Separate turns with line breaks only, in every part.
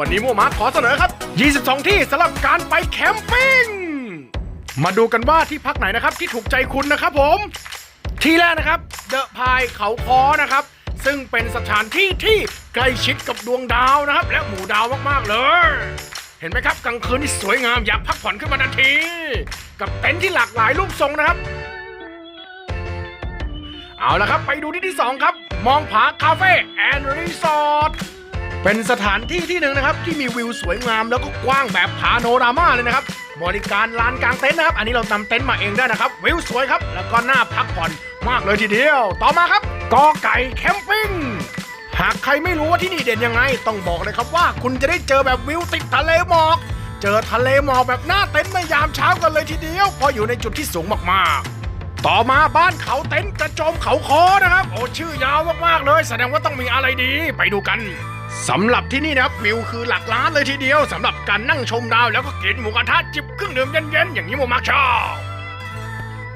วันนี้โมมาขอเสนอครับ 22 ที่สำหรับการไปแคมปิ้ง มาดูกันว่าที่พักไหนนะครับที่ถูกใจคุณนะครับผม ที่แรกนะครับเดอะพายเขาคอนะครับ ซึ่งเป็นสถานที่ที่ใกล้ชิดกับดวงดาวนะครับ และหมู่ดาวมากๆเลย เห็นไหมครับกลางคืนที่สวยงามอยากพักผ่อนขึ้นมาทันที กับเต็นท์ที่หลากหลายรูปทรงนะครับเอาละครับ ไปดูที่ที่ 2 ครับ มองผาคาเฟ่แอนด์รีสอร์ท เป็นสถานที่ที่หนึ่งนะครับ ที่มีวิวสวยงามแล้วก็กว้างแบบพาโนรามาเลยนะครับ บริการลานกลางเต็นท์นะครับ อันนี้เรานำเต็นท์มาเองได้นะครับ วิวสวยครับ แล้วก็น่าพักผ่อนมากเลยทีเดียว ต่อมาครับกอไก่แคมปิ้งหากใครไม่รู้ว่าที่นี่เด่นยังไง ต้องบอกเลยครับว่าคุณจะได้เจอแบบวิวติดทะเลหมอก เจอทะเลหมอกแบบหน้าเต็นท์ในยามเช้ากันเลยทีเดียวเพออยู่ในจุดที่สูงมากๆต่อมาบ้านเขาเต็นท์กระโจมเขาคอนะครับ โอ้ชื่อยาวมาก ๆ เลย แสดงว่าต้องมีอะไรดีไปดูกัน สำหรับที่นี่นะครับวิวคือหลักล้านเลยทีเดียวสำหรับการนั่งชมดาวแล้วก็กินหมูกระทะจิบเครื่องดื่มเย็นๆอย่างนี้โมมักชอบ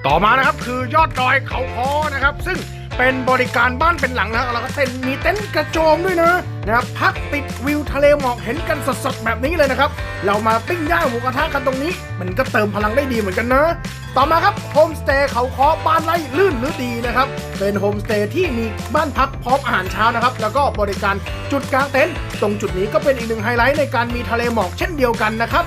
ต่อมานะครับคือยอดดอยเขาคอนะครับ ซึ่งเป็นบริการบ้านเป็นหลังนะครับแล้วก็เต็นท์มีเต็นท์กระโจมด้วยนะนะครับพักติดวิวทะเลหมอกเห็นกันสดๆแบบนี้เลยนะครับ เรามาปิ้งย่างหมูกระทะกันตรงนี้ มันก็เติมพลังได้ดีเหมือนกันนะ ต่อมาครับโฮมสเตย์เขาคอบ้านไร่ลื่นหรือดีนะครับ เป็นโฮมสเตย์ที่มีบ้านพักพร้อมอาหารเช้านะครับ แล้วก็บริการจุดกลางเต็นท์ตรงจุดนี้ก็เป็นอีกหนึ่งไฮไลท์ในการมีทะเลหมอกเช่นเดียวกันนะครับ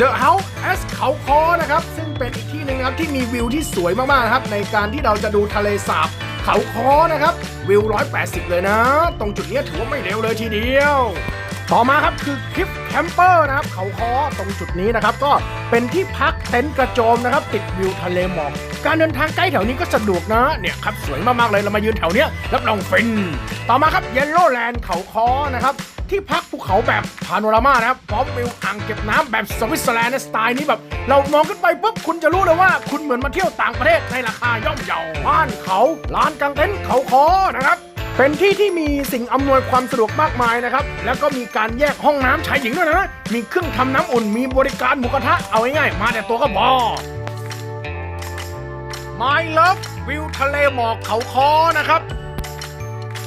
The House S เขาคอนะครับ ซึ่งเป็นอีกที่หนึ่งครับที่มีวิวที่สวยมากๆนะครับในการที่เราจะดูทะเลสาบเขาคอนะครับ วิว 180 เลยนะ ตรงจุดนี้ถือว่าไม่เร็วเลยทีเดียว ต่อมาครับ คือคลิปแคมเปอร์นะครับ เขาคอตรงจุดนี้นะครับ ก็เป็นที่พักเต็นท์กระโจมนะครับ ติดวิวทะเลหมอกการเดินทางใกล้แถวนี้ก็สะดวกนะเนี่ยครับสวยมากๆเลยเรามายืนแถวเนี้ยรับรองฟิน ต่อมาครับเยลโล่แลนด์เขาคอนะครับที่พักภูเขาแบบพาโนรามานะครับพร้อมวิวอ่างเก็บน้ำแบบสวิตเซอร์แลนด์สไตล์นี้แบบ เรามองขึ้นไปปุ๊บคุณจะรู้เลยว่า คุณเหมือนมาเที่ยวต่างประเทศในราคาย่อมเยาบ้านเขาลานกางเต็นท์เขาคอนะครับ เป็นที่ที่มีสิ่งอำนวยความสะดวกมากมายนะครับ แล้วก็มีการแยกห้องน้ำชายหญิงด้วยนะ มีเครื่องทำน้ำอุ่น มีบริการหมูกระทะ เอาง่ายๆ มาแต่ตัวก็พอ My Love วิวทะเลหมอกเขาคอนะครับ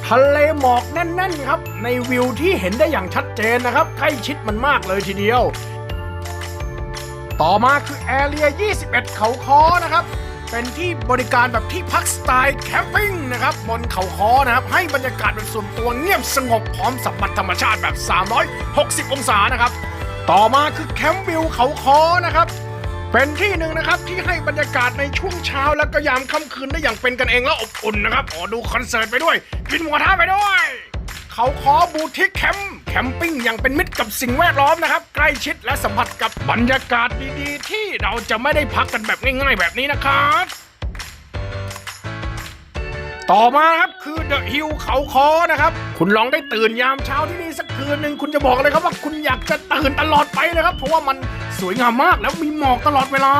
ทะเลหมอกแน่นๆครับ ในวิวที่เห็นได้อย่างชัดเจนนะครับ ใกล้ชิดมันมากเลยทีเดียว ต่อมาคือแอเรีย 21 เขาคอนะครับ เป็นที่บริการแบบที่พักสไตล์แคมปิ้งนะครับบนเขาคอนะครับ ให้บรรยากาศแบบส่วนตัวเงียบสงบพร้อมสัมผัสธรรมชาติแบบ 360 องศานะครับ ต่อมาคือแคมป์วิวเขาคอนะครับ เป็นที่หนึ่งนะครับที่ให้บรรยากาศในช่วงเช้าและก็ยามค่ำคืนได้อย่างเป็นกันเองและอบอุ่นนะครับอ๋อดูคอนเสิร์ตไปด้วย กินหมูกระทะไปด้วย เขาคอบูทิกแคมป์ แคมปิ้งอย่างเป็นมิตรกับสิ่งแวดล้อมนะครับ ใกล้ชิดและสัมผัสกับบรรยากาศดีๆ ที่เราจะไม่ได้พักกันแบบง่ายๆ แบบนี้นะครับ ต่อมาครับคือเดอะฮิลเขาคอนะครับ คุณลองได้ตื่นยามเช้าที่นี่สักคืนหนึ่งคุณจะบอกเลยครับว่าคุณอยากจะตื่นตลอดไปเลยครับ เพราะว่ามันสวยงามมากแล้วมีหมอกตลอดเวลา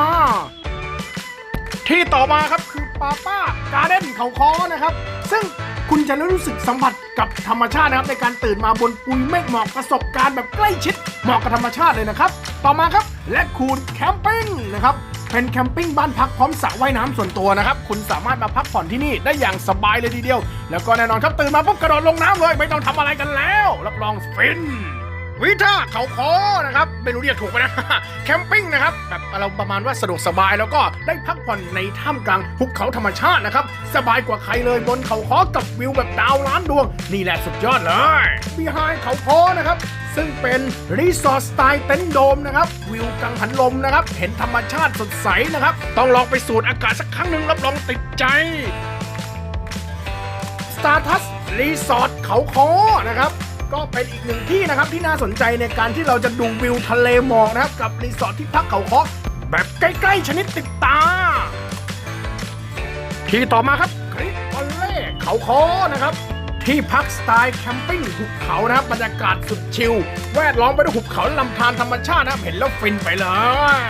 ที่ต่อมาครับคือ ปาป้าการ์เด้นเขาคอนะครับ ซึ่งคุณจะรู้สึกสัมผัสกับธรรมชาตินะครับในการตื่นมาบนปุยเมฆหมอกประสบการณ์แบบใกล้ชิดเหมาะกับธรรมชาติเลยนะครับ ต่อมาครับและคูนแคมปิ้งนะครับเป็นแคมปิ้งบ้านพักพร้อมสระว่ายน้ำส่วนตัวนะครับ คุณสามารถมาพักผ่อนที่นี่ได้อย่างสบายเลยทีเดียว แล้วก็แน่นอนครับตื่นมาปุ๊บกระโดดลงน้ำเลย ไม่ต้องทำอะไรกันแล้ว รับรองฟิน วิท่าเขาคอนะครับไม่รู้เรียกถูกไหมนะแคมปิ้งนะครับแบบเราประมาณว่าสะดวกสบายแล้วก็ได้พักผ่อนในท่ามกลางภูเขาธรรมชาตินะครับสบายกว่าใครเลยบนเขาคอกับวิวแบบดาวล้านดวง นี่แหละสุดยอดเลยบีไฮเขาคอนะครับซึ่งเป็นรีสอร์ทสไตล์เต็นท์โดมนะครับวิวกังหันลมนะครับเห็นธรรมชาติสดใสนะครับต้องลองไปสูดอากาศสักครั้งหนึ่งรับรองติดใจสตาร์ทัสรีสอร์ทเขาคอนะครับ ก็เป็นอีกหนึ่งที่นะครับที่น่าสนใจในการที่เราจะดูวิวทะเลหมอกนะครับ กับรีสอร์ทที่พักเขาคอแบบใกล้ ๆ ชนิดติดตา ที่ต่อมาครับคริสบอลเล่เขาคอนะครับ ที่พักสไตล์แคมปิ้งหุบเขานะครับบรรยากาศสุดชิลแวดล้อมไปด้วยหุบเขาลำธารธรรมชาตินะครับเห็นแล้วฟินไปเลย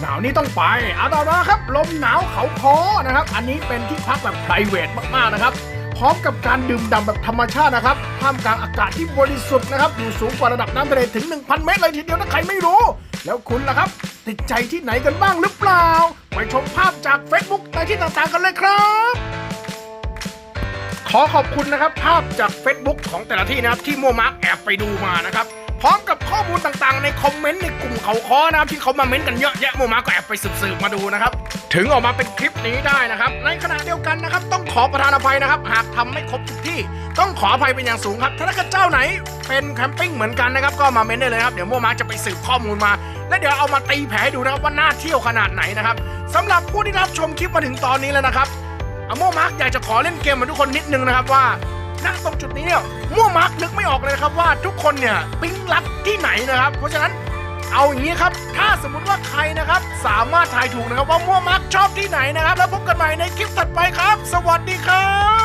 หนาวนี้ต้องไปเอาต่อมาครับ ลมหนาวเขาคอนะครับ อันนี้เป็นที่พักแบบ p r i v a t มาก ๆ นะครับ พร้อมกับการดื่มด่ำแบบธรรมชาตินะครับท่ามกลางอากาศที่บริสุทธิ์นะครับอยู่สูงกว่าระดับน้ำทะเลถึง 1,000 เมตรเลยทีเดียวนะใครไม่รู้ แล้วคุณล่ะครับ ติดใจที่ไหนกันบ้างหรือเปล่า ไปชมภาพจาก Facebook ในที่ต่างๆกันเลยครับ ขอขอบคุณนะครับภาพจาก Facebook ของแต่ละที่นะครับที่มัวมาร์กแอบไปดูมานะครับ พร้อมกับข้อมูลต่างๆ ในคอมเมนต์ในกลุ่มเขาคอนะครับที่เขามาเม้นต์กันเยอะแยะโมมาก็แอบไปสืบๆมาดูนะครับ ถึงออกมาเป็นคลิปนี้ได้นะครับ ในขณะเดียวกันนะครับ ต้องขอประทานอภัยนะครับ หากทำไม่ครบทุกที่ ต้องขออภัยเป็นอย่างสูงครับ ถ้าเจ้าไหนเป็นแคมปิ้งเหมือนกันนะครับ ก็มาเม้นต์ได้เลยครับ เดี๋ยวโมมาจะไปสืบข้อมูลมา และเดี๋ยวเอามาตีแผลให้ดูนะครับว่าน่าเที่ยวขนาดไหนนะครับสำหรับผู้ที่รับชมคลิปมาถึงตอนนี้แล้วนะครับอโมมาร์กอยากจะขอเล่นเกมกับทุกคนนิดนึงนะครับว่า นั่งตรงจุดนี้เนี่ยมั่วมักนึกไม่ออกเลยนะครับว่าทุกคนเนี่ยปิ๊งรักที่ไหนนะครับ เพราะฉะนั้นเอาอย่างนี้ครับ ถ้าสมมุติว่าใครนะครับ สามารถทายถูกนะครับว่ามั่วมักชอบที่ไหนนะครับ แล้วพบกันใหม่ในคลิปถัดไปครับ สวัสดีครับ